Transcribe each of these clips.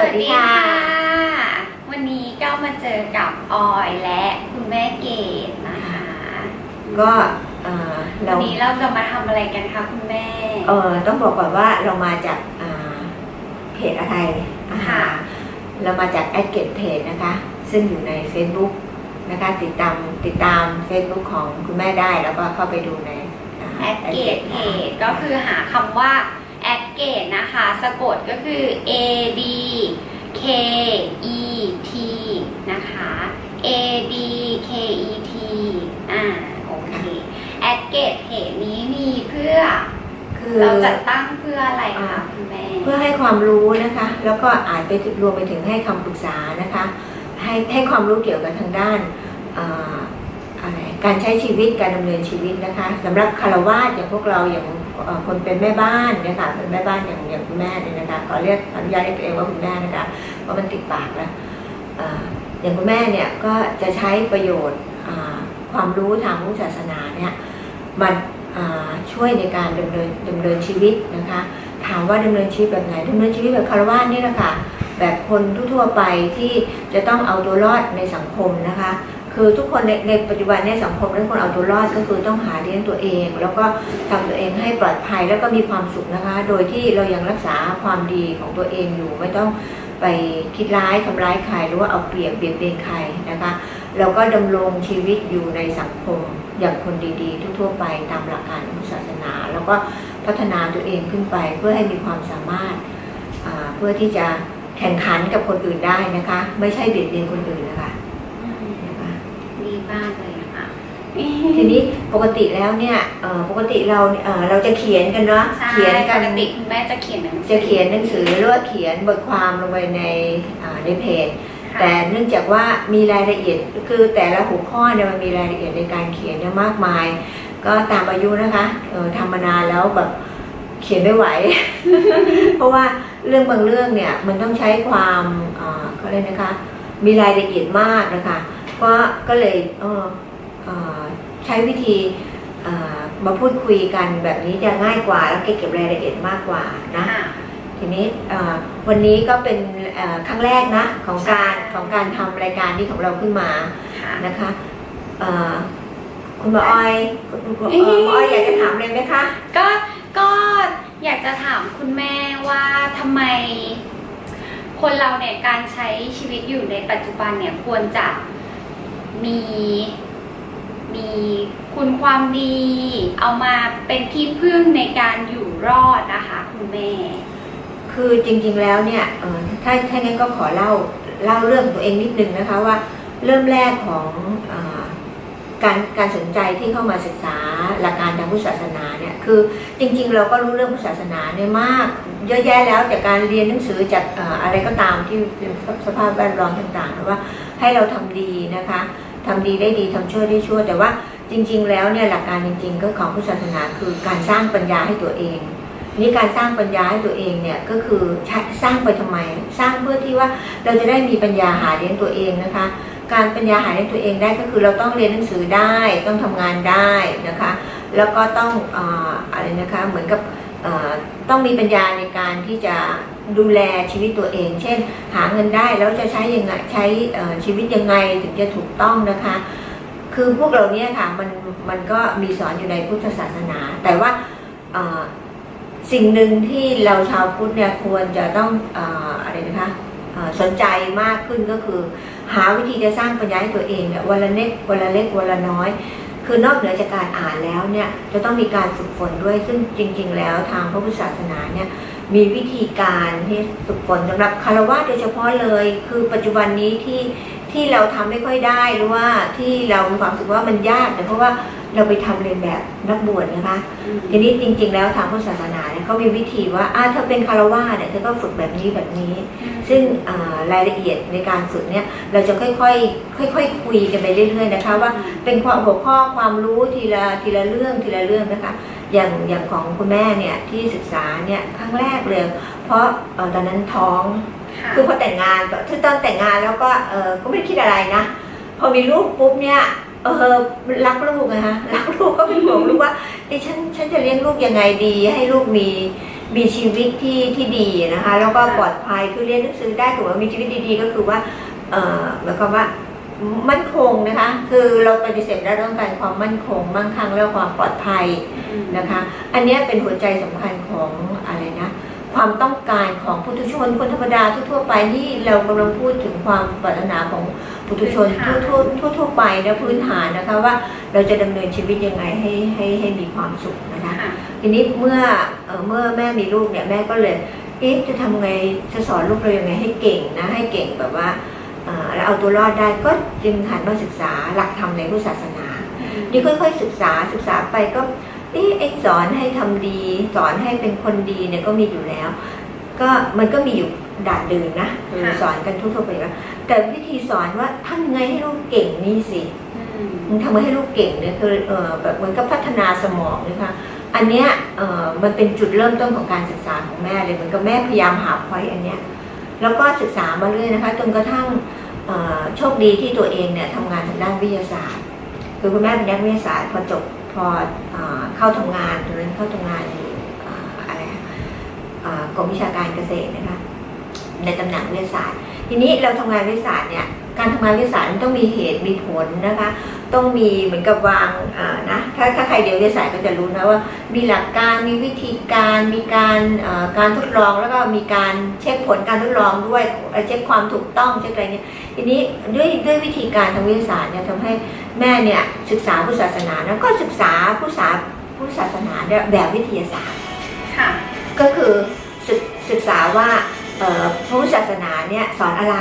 สวัสดีค่ะ วันนี้ก็มาเจอกับออยและคุณแม่เกดนะคะ ก็เอ่อเราวันนี้เราจะมาทำอะไรกันคะคุณแม่ เออต้องบอกก่อนว่าเรามาจากอ่าเพจอะไรอ่าค่ะ เรามาจากแอดเกตเพจนะคะ ซึ่งอยู่ใน Facebook นะคะติดตามติดตาม Facebook ของคุณแม่ได้แล้วก็เข้าไปดูในาแอดเกตเพ Adgate จก็คือหาคำว่า แอดเกตนะคะ สะกดก็คือ A D K E T นะคะ A D K E T อ่าโอเคแอดเกตเพจนี้มีเพื่อคือเราจัดตั้งเพื่ออะไรอ่าคะคุณแม่เพื่อให้ความรู้นะคะ แล้วก็อาจไปถึงรวมไปถึงให้คำปรึกษานะคะ ให้ให้ความรู้เกี่ยวกับทางด้านอ่าอะไรการใช้ชีวิตการดำเนินชีวิตนะคะสำหรับคารวาสอย่างพวกเราอย่างเอ่อ คนเป็นแม่บ้านเนะคะเป็นแม่บ้านอย่างอย่างคุณแม่เนี่ยนะคะขอเรียกอนุญาตเรียกตัวเองว่าคุณแม่นะคะเพราะมันติดปากแล้วอย่างคุณแม่เนี่ยก็จะใช้ประโยชน์ความรู้ทางพุทธศาสนาเนี่ยมันอ่าช่วยในการดำเนินดำเนินชีวิตนะคะ ถามว่าดำเนินชีวิตแบบไหนดำเนินชีวิตแบบคารวะนี่แหละค่ะแบบคนทั่วไปที่จะต้องเอาตัวรอดในสังคมนะคะ คือทุกคนในในปัจจุบันเนี่ยสังคมทุกคนเอาตัวรอดก็คือต้องหาเลี้ยงตัวเอง แล้วก็ทำตัวเองให้ปลอดภัยแล้วก็มีความสุขนะคะ โดยที่เรายังรักษาความดีของตัวเองอยู่ไม่ต้องไปคิดร้ายทำร้ายใครหรือว่าเอาเปรียบเบียดเบียนใครนะคะแล้วก็ดำรงชีวิตอยู่ในสังคมอย่างคนดีๆ ทั่วๆไปตามหลักการของศาสนา แล้วก็พัฒนาตัวเองขึ้นไปเพื่อให้มีความสามารถเพื่อที่จะแข่งขันกับคนอื่นได้นะคะ ไม่ใช่เบียดเบียนคนอื่นนะคะ อืม นะคะ ดีมากเลยค่ะ ทีนี้ปกติแล้วเนี่ยเอ่อปกติเราเอ่อเราจะเขียนกันเนาะใช่เขียนปกันกติคุณแม่จะเขียนหนังสือจะเขียนหนังสือหรือว่าเขียนบทความลงไปในอ่าในเพจ ค่ะแต่เนื่องจากว่ามีรายละเอียดคือแต่ละหัวข้อเนี่ยมันมีรายละเอียดในการเขียนเนี่ยมากมาย ก็ตามอายุนะคะเออทำมานานแล้วแบบเขียนไม่ไหว เพราะว่าเรื่องบางเรื่องเนี่ยมันต้องใช้ความอ่าเขาเรียกนะคะ มีรายละเอียดมากนะคะก็ก็เลยเออเอ่อ ใช้วิธีอ่ามาพูดคุยกันแบบนี้จะง่ายกว่า แล้วก็เก็บรายละเอียดมากกว่านะค่ะทีนี้เอ่อวันนี้ก็เป็นเอ่อครั้งแรกนะของการใช่ของการทำรายการนี้ของเราขึ้นมาค่ะนะคะเอ่อคุณหมออ้อยคุณหมอเอ่อหมออ้อยอยากจะถามเลยไหมคะก็ก็อยากจะถามคุณแม่ว่าทำไม คนเราเนี่ยการใช้ชีวิตอยู่ในปัจจุบันเนี่ยควรจะมี มีคุณความดี เอามาเป็นที่พึ่งในการอยู่รอดนะคะคุณแม่ คือจริงๆแล้วเนี่ยเอ่อถ้าถ้างั้นก็ขอเล่าเล่าเรื่องตัวเองนิดนึงนะคะว่าเริ่มแรกของเออการการสนใจที่เข้ามาศึกษาหลักการทางพุทธศาสนาเนี่ยคือจริงๆ เราก็รู้เรื่องพุทธศาสนาเนี่ยมาก เยอะแยะแล้วจากการเรียนหนังสือจากเอออะไรก็ตามที่เป็นสภาพแวดล้อมต่างๆหรือว่าให้เราทำดีนะคะ ทำดีได้ดีทำชั่วได้ชั่ว แต่ว่าจริง ๆ แล้วเนี่ยหลักการจริง ๆ ก็ของพุทธศาสนาคือการสร้างปัญญาให้ตัวเองนี่การสร้างปัญญาให้ตัวเองเนี่ยก็คือสร้างไปทำไม สร้างเพื่อที่ว่าเราจะได้มีปัญญาหาเลี้ยงตัวเองนะคะ การปัญญาหาเลี้ยงตัวเองได้ก็คือเราต้องเรียนหนังสือได้ต้องทำงานได้นะคะ แล้วก็ต้องออะไรนะคะเหมือนกับต้องมีปัญญาในการที่จะ ดูแลชีวิตตัวเอง เช่น หาเงินได้แล้วจะใช้ยังไงใช้ชีวิตยังไงถึงจะถูกต้องนะคะ คือพวกเราเนี่ยค่ะมันมันก็มีสอนอยู่ในพุทธศาสนา แต่ว่าสิ่งหนึ่งที่เราชาวพุทธเนี่ยควรจะต้องออะไรนะคะสนใจมากขึ้นก็คือ หาวิธีจะสร้างปัญญาให้ตัวเองเนี่ยวันละเล็กวันละเล็กวันละน้อย คือนอกเหนือจากการอ่านแล้วเนี่ยจะต้องมีการฝึกฝนด้วยซึ่งจริง ๆ แล้วทางพระพุทธศาสนาเนี่ย มีวิธีการที่ฝึกฝนสำหรับคารวะโดยเฉพาะเลย คือปัจจุบันนี้ที่ที่เราทำไม่ค่อยได้หรือว่าที่เรามีความรู้สึกว่ามันยากเนี่ยเพราะว่าเราไปทำเรียนแบบนักบวชนะคะ ทีนี้จริง ๆ แล้วทางพุทธศาสนาเนี่ยเขามีวิธีว่าอ่าถ้าเป็นคารวะเนี่ยเธอก็ฝึกแบบนี้แบบนี้ ซึ่งอ่ารายละเอียดในการฝึกเนี่ยเราจะค่อยๆค่อยๆคุยกันไปเรื่อย ๆ นะคะ ว่าเป็นความหัวข้อความรู้ทีละทีละเรื่องทีละเรื่องนะคะ อย่างอย่างของคุณแม่เนี่ยที่ศึกษาเนี่ยครั้งแรกเลย เพราะเอ่อตอนนั้นท้องค่ะคือพอแต่งงานคือตอนแต่งงานแล้วก็เออก็ไม่ได้คิดอะไรนะ พอมีลูกปุ๊บเนี่ยเออรักลูกนะคะรักลูกก็เป็นห่วงลูกว่าเอ้ฉันฉันจะเลี้ยงลูกยังไงดี ให้ลูกมีมีชีวิตที่ที่ดีนะคะ แล้วก็ปลอดภัยคือเรียนหนังสือได้ถือว่ามีชีวิตดีๆ ก็คือว่าเอ่อหมายความว่า มั่นคงนะคะ คือเราปฏิเสธได้ต้องการความมั่นคงมั่งคั่งและความปลอดภัยนะคะ อันเนี้ยเป็นหัวใจสำคัญของอะไรนะความต้องการของปุถุชนคนธรรมดาทั่วๆไปนี่เรากำลังพูดถึงความปรารถนาของปุถุชนพื้นฐานทั่วๆทั่วๆไปนะพื้นฐานนะคะว่าเราจะดำเนินชีวิตยังไงให้ให้ให้มีความสุขนะคะค่ะทีนี้เมื่อเอ่อเมื่อแม่มีลูกเนี่ยแม่ก็เลยเอ๊ะจะทำไงจะสอนลูกเรายังไงให้เก่งนะให้เก่งแบบว่า เอ่อแล้วเอาตัวรอดได้ก็จึงหันมาศึกษาหลักธรรมในพุทธศาสนานี่ค่อยๆ ศึกษาศึกษาไปก็เอ๊ะไอ้สอนให้ทำดี สอนให้เป็นคนดีเนี่ยก็มีอยู่แล้ว ก็มันก็มีอยู่ด่านเดินนะคือค่ะสอนกันทั่วๆไปแล้วแต่วิธีสอนว่าทำยังไงให้ลูกเก่งนี่สิอืมมึงทำให้ลูกเก่งเนี่ยคือเออแบบเหมือนกับพัฒนาสมองนะคะอันเนี้ยเออมันเป็นจุดเริ่มต้นของการศึกษาของแม่เลยเหมือนกับแม่พยายามหาพอยอันเนี้ย แล้วก็ศึกษามาเรื่อยนะคะจนกระทั่งโชคดีที่ตัวเองเนี่ยทำงานทางด้านวิทยาศาสตร์ คือคุณแม่เป็นนักวิทยาศาสตร์พอจบพอเอ่อเข้าทำงานตอนนั้นเข้าทำงานอยู่เอ่ออะไรกรมวิชาการเกษตรนะคะในตำแหน่งวิทยาศาสตร์ ทีนี้เราทำงานวิทยาศาสตร์เนี่ย การทำงานวิทยาศาสตร์มันต้องมีเหตุมีผลนะคะ ต้องมีเหมือนกับวางอ่านะถ้าถ้าใครเรียนวิทยาศาสตร์ก็จะรู้นะว่า มีหลักการมีวิธีการมีการเอ่อการทดลองแล้วก็มีการเช็คผลการทดลองด้วยเอ่อเช็คความถูกต้องเช็คอะไรเงี้ยทีนี้ด้วยด้วยวิธีการทางวิทยาศาสตร์เนี่ยทำให้แม่เนี่ยศึกษาพุทธศาสนาแล้วก็ศึกษาพุทธศาสพุทธศาสนาเนี่ยแบบวิทยาศาสตร์ค่ะก็คือศึกศึกษาว่าเอ่อ พระพุทธศาสนาเนี่ยสอนอะไร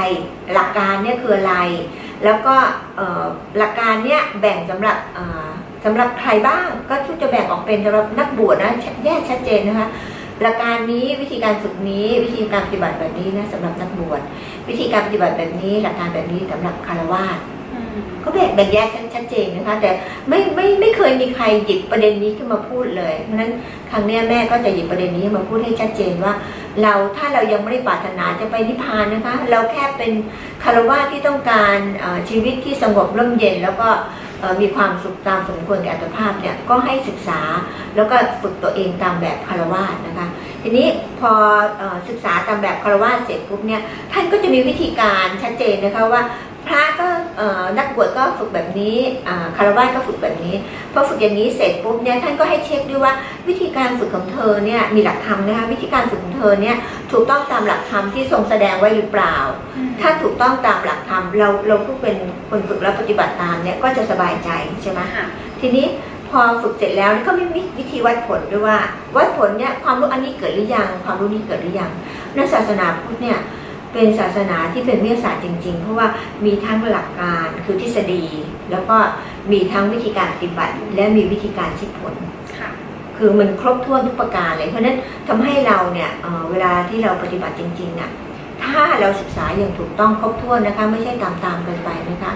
หลักการเนี่ยคืออะไร แล้วก็เอ่อหลักการเนี่ยแบ่งสำหรับเอ่อสำหรับใครบ้างก็ทุกจะแบ่งออกเป็นสำหรับนักบวชนะแยกชัดเจนนะคะหลักการนี้วิธีการฝึกนี้วิธีการปฏิบัติแบบนี้นะสำหรับนักบวชวิธีการปฏิบัติแบบนี้ หลักการแบบนี้สำหรับคารวาสอืมก็แบ่งแบ่งแยกชัดเจนนะคะ แต่ไม่ไม่ไม่เคยมีใครหยิบประเด็นนี้ขึ้นมาพูดเลย เพราะฉะนั้น ครั้งนี้แม่ก็จะหยิบประเด็นนี้มาพูดให้ชัดเจนว่า เราถ้าเรายังไม่ได้ปรารถนาจะไปนิพพานนะคะ เราแค่เป็นคารวะที่ต้องการชีวิตที่สงบร่มเย็น แล้วก็มีความสุขตามสมควรแก่อัตภาพเนี่ยก็ให้ศึกษาแล้วก็ฝึกตัวเองตามแบบคารวะนะคะ ทีนี้พออศึกษาตามแบบคารวะเสร็จปุ๊บเนี่ยท่านก็จะมีวิธีการชัดเจนนะคะว่า พระก็เอ่อนักบวชก็ฝึกแบบนี้อ่าคารวะก็ฝึกแบบนี้พอฝึกอย่างนี้เสร็จปุ๊บเนี่ยท่านก็ให้เช็คด้วยว่าวิธีการฝึกของเธอเนี่ยมีหลักธรรมนะคะวิธีการฝึกของเธอเนี่ยถูกต้องตามหลักธรรมที่ทรงแสดงไว้หรือเปล่า ถ้าถูกต้องตามหลักธรรมเราเราผู้เป็นคนฝึกและปฏิบัติตามเนี่ยก็จะสบายใจใช่ไหมค่ะทีนี้พอฝึกเสร็จแล้วก็มีวิธีวัดผลด้วยว่า วัดผลเนี่ยความรู้อันนี้เกิดหรือยัง ความรู้นี้เกิดหรือยังในศาสนาพุทธเนี่ย เป็นศาสนาที่เป็นวิทยาศาสตร์จริง ๆ เพราะว่ามีทั้งหลักการคือทฤษฎี แล้วก็มีทั้งวิธีการปฏิบัติ และมีวิธีการเช็คผลค่ะ คือมันครบถ้วนทุกประการเลย เพราะฉะนั้นทำให้เราเนี่ยเอ่อเวลาที่เราปฏิบัติจริงๆน่ะถ้าเราศึกษาอย่างถูกต้องครบถ้วนนะคะ ไม่ใช่ตามๆกันไปนะคะ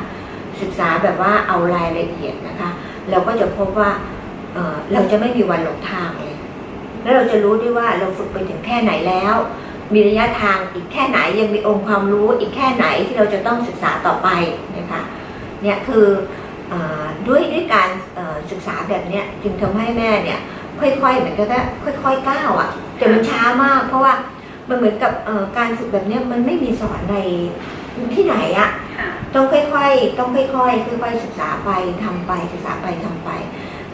ศึกษาแบบว่าเอารายละเอียดนะคะ เราก็จะพบว่าเอ่อเราจะไม่มีวันหลงทางเลย แล้วเราจะรู้ด้วยว่าเราฝึกไปถึงแค่ไหนแล้ว มีระยะทางอีกแค่ไหนยังมีองค์ความรู้อีกแค่ไหนที่เราจะต้องศึกษาต่อไปนะคะเนี่ยคือเออด้วยด้วยการเอ่อศึกษาแบบเนี้ยจึงทำให้แม่เนี่ยค่อยๆเหมือนกับว่าค่อยๆก้าวอะ่ะแต่มันช้ามาก เพราะว่ามันเหมือนกับเอ่อการฝึกแบบเนี้ยมันไม่มีสอนในที่ไหนอะ่ะค่ะต้องค่อยๆ ต้องค่อยๆค่อยๆศึกษาไปทำไปศึกษาไปทำไป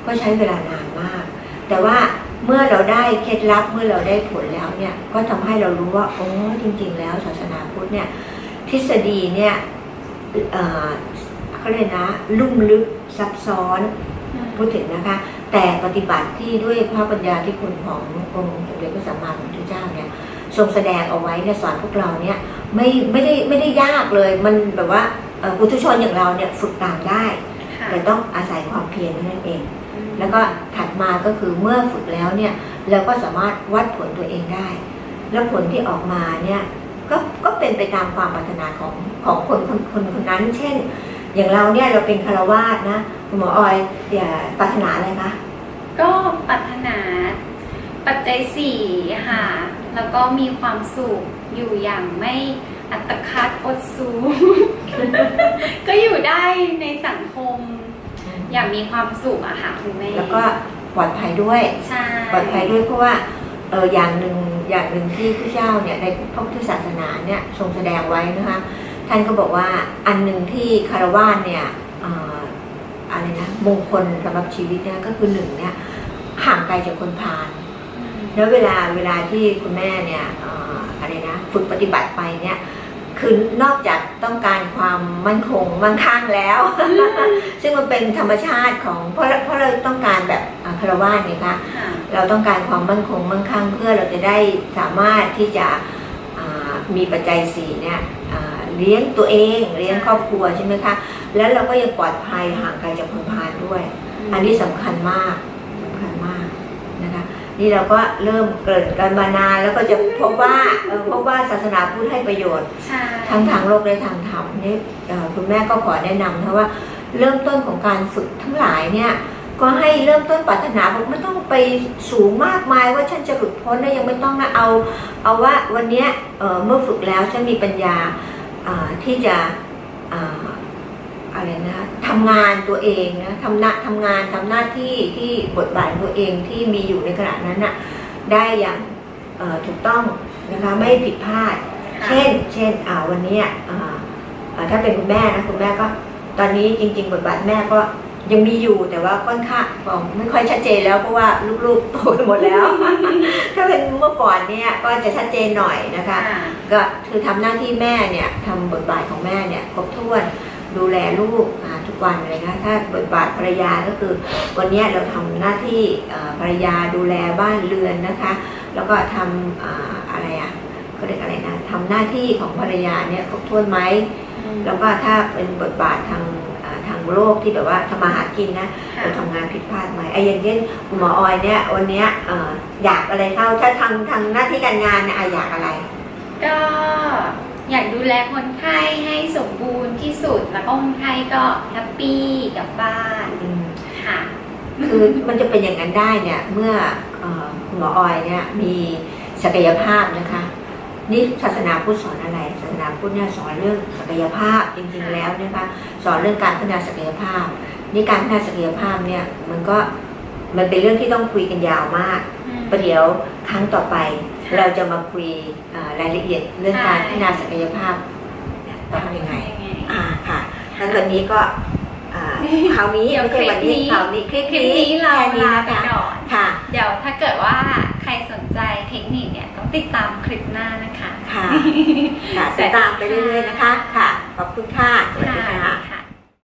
ก็ใช้เวลานานมาก แต่ว่า เมื่อเราได้เคล็ดลับเมื่อเราได้ผลแล้วเนี่ยก็ทำให้เรารู้ว่าโอ้จริง ๆ แล้วศาสนาพุทธเนี่ยทฤษฎีเนี่ยเอ่อเขาเรียกนะลุ่มลึกซับซ้อนพูดถึงนะคะ แต่ปฏิบัติที่ด้วยพระปัญญาที่คุณขององค์สมเด็จพระสัมมาสัมพุทธเจ้าเนี่ยทรงแสดงเอาไว้เนี่ยสอนพวกเราเนี่ยไม่ไม่ได้ไม่ได้ยากเลยมันแบบว่าเอ่อปุถุชนอย่างเราเนี่ยฝึกตามได้ค่ะแต่ต้องอาศัยความเพียรเท่านั้นเอง แล้วก็ถัดมาก็คือเมื่อฝึกแล้วเนี่ยเราก็สามารถวัดผลตัวเองได้ แล้วผลที่ออกมาเนี่ยก็ก็เป็นไปตามความปรารถนาของของคนคนคนคนนั้น เช่น อย่างเราเนี่ยเราเป็นคารวาสนะคุณหมอออยอย่าปรารถนาอะไรคะก็ปรารถนาปัจจัยสี่ค่ะ แล้วก็มีความสุขอยู่อย่างไม่อัตคัดอดสูก็อยู่ได้ในสังคม อย่างมีความสุขอะค่ะคุณแม่แล้วก็ปลอดภัยด้วย ใช่ปลอดภัยด้วยเพราะว่าเอออย่างหนึ่งอย่างหนึ่งที่พระเจ้าเนี่ยในพระพุทธศาสนาเนี่ยทรงแสดงไว้นะคะท่านก็บอกว่าอันหนึ่งที่คารวาสเนี่ยเอ่ออะไรนะมงคลสำหรับชีวิตเนี่ยก็คือหนึ่งเนี่ยห่างไกลจากคนพาลแล้วเวลาเวลาที่คุณแม่เนี่ยเอ่ออะไรนะฝึกปฏิบัติไปเนี่ย คือนอกจากต้องการความมั่นคงมั่งคั่งแล้ว ซึ่งมันเป็นธรรมชาติของเพราะเพราะเราต้องการแบบอ่าคารวะเนี่ยค่ะค่ะเราต้องการความมั่นคงมั่งคั่งเพื่อเราจะได้สามารถที่จะอ่ามีปัจจัยสี่เนี่ยอ่าเลี้ยงตัวเองเลี้ยงครอบครัวใช่ไหมคะ แล้วเราก็ยังปลอดภัยห่างไกลจากคนพาลด้วย อันนี้สำคัญมากสำคัญมาก นะคะนี่เราก็เริ่มเกิดกันมานานแล้วก็จะพบว่าเอ่อพบว่าศาสนาพุทธให้ประโยชน์ใช่ทั้งทางโลกและทางธรรมนี่เอ่อคุณแม่ก็ขอแนะนำนะว่าเริ่มต้นของการฝึกทั้งหลายเนี่ยก็ให้เริ่มต้นปรารถนาบอกไม่ต้องไปสูงมากมายว่าฉันจะหลุดพ้นนะยังไม่ต้องนะเอาเอาว่าวันเนี้ยเอ่อเมื่อฝึกแล้วฉันมีปัญญาอ่าที่จะ อ่าอะไรนะทำงานตัวเองนะทำหน้าทำงานทำหน้าที่ที่บทบาทตัวเองที่มีอยู่ในขณะนั้นน่ะได้อย่างเอ่อถูกต้องนะคะไม่ผิดพลาดค่ะเช่น เช่นอ่าวันเนี้ยอ่าอ่าถ้าเป็นคุณแม่นะคุณแม่ก็ตอนนี้จริง ๆ บทบาทแม่ก็ยังมีอยู่แต่ว่าค่อนข้างบอกไม่ค่อยชัดเจนแล้วเพราะว่าลูกๆโตกันหมดแล้ว ถ้าเป็นเมื่อก่อนเนี่ยก็จะชัดเจนหน่อยนะคะค่ะก็คือทำหน้าที่แม่เนี่ยทำบทบาทของแม่เนี่ยครบถ้วน ดูแลลูกอ่าทุกวันเลยนะถ้าบทบาทภรรยาก็คือ วันเนี้ยเราทำหน้าที่เอ่อภรรยาดูแลบ้านเรือนนะคะ แล้วก็ทำอ่าอะไรอะเขาเรียกอะไรนะทำหน้าที่ของภรรยาเนี่ยครบถ้วนไหมแล้วก็ถ้าเป็นบทบาททางอ่าทางโลกที่แบบว่าทำมาหากินนะค่ะเราทำงานผิดพลาดไหมไอ้อย่างเช่นคุณหมอออยเนี่ยวันเนี้ยเอ่ออยากอะไรเข้าถ้าทางทางหน้าที่การงานเนี่ยอะอยากอะไร ก็อยากดูแลคนไข้ให้สมบูรณ์ที่สุด แล้วก็คนไข้ก็แฮปปี้กลับบ้านอืมค่ะคือมันจะเป็นอย่างนั้นได้เนี่ยเมื่อเอ่อคุณหมอออยเนี่ยมีศักยภาพนะคะ นี่ศาสนาพุทธสอนอะไรศาสนาพุทธเนี่ยสอนเรื่องศักยภาพจริงๆแล้วนะคะสอนเรื่องการพัฒนาศักยภาพนี่การพัฒนาศักยภาพเนี่ยมันก็มันเป็นเรื่องที่ต้องคุยกันยาวมากประเดี๋ยวครั้งต่อไปเราจะมาคุยเอ่อรายละเอียดเรื่องการพัฒนาศักยภาพเนี่ยต้องทำยังไงอ่าค่ะ แล้ววันนี้ก็อ่าคราวนี้เดี๋ยวไม่ใช่วันนี้คลิปนี้คราวนี้คลิปคลิปนี้เราแค่นี้ลานะไปคะก่อนค่ะ เดี๋ยวถ้าเกิดว่าใครสนใจเทคนิคเนี่ยต้องติดตามคลิปหน้านะคะ ค่ะค่ะติดตามไปเรื่อยๆนะคะ ค่ะ ขอบคุณค่ะ สวัสดีค่ะค่ะค่ะ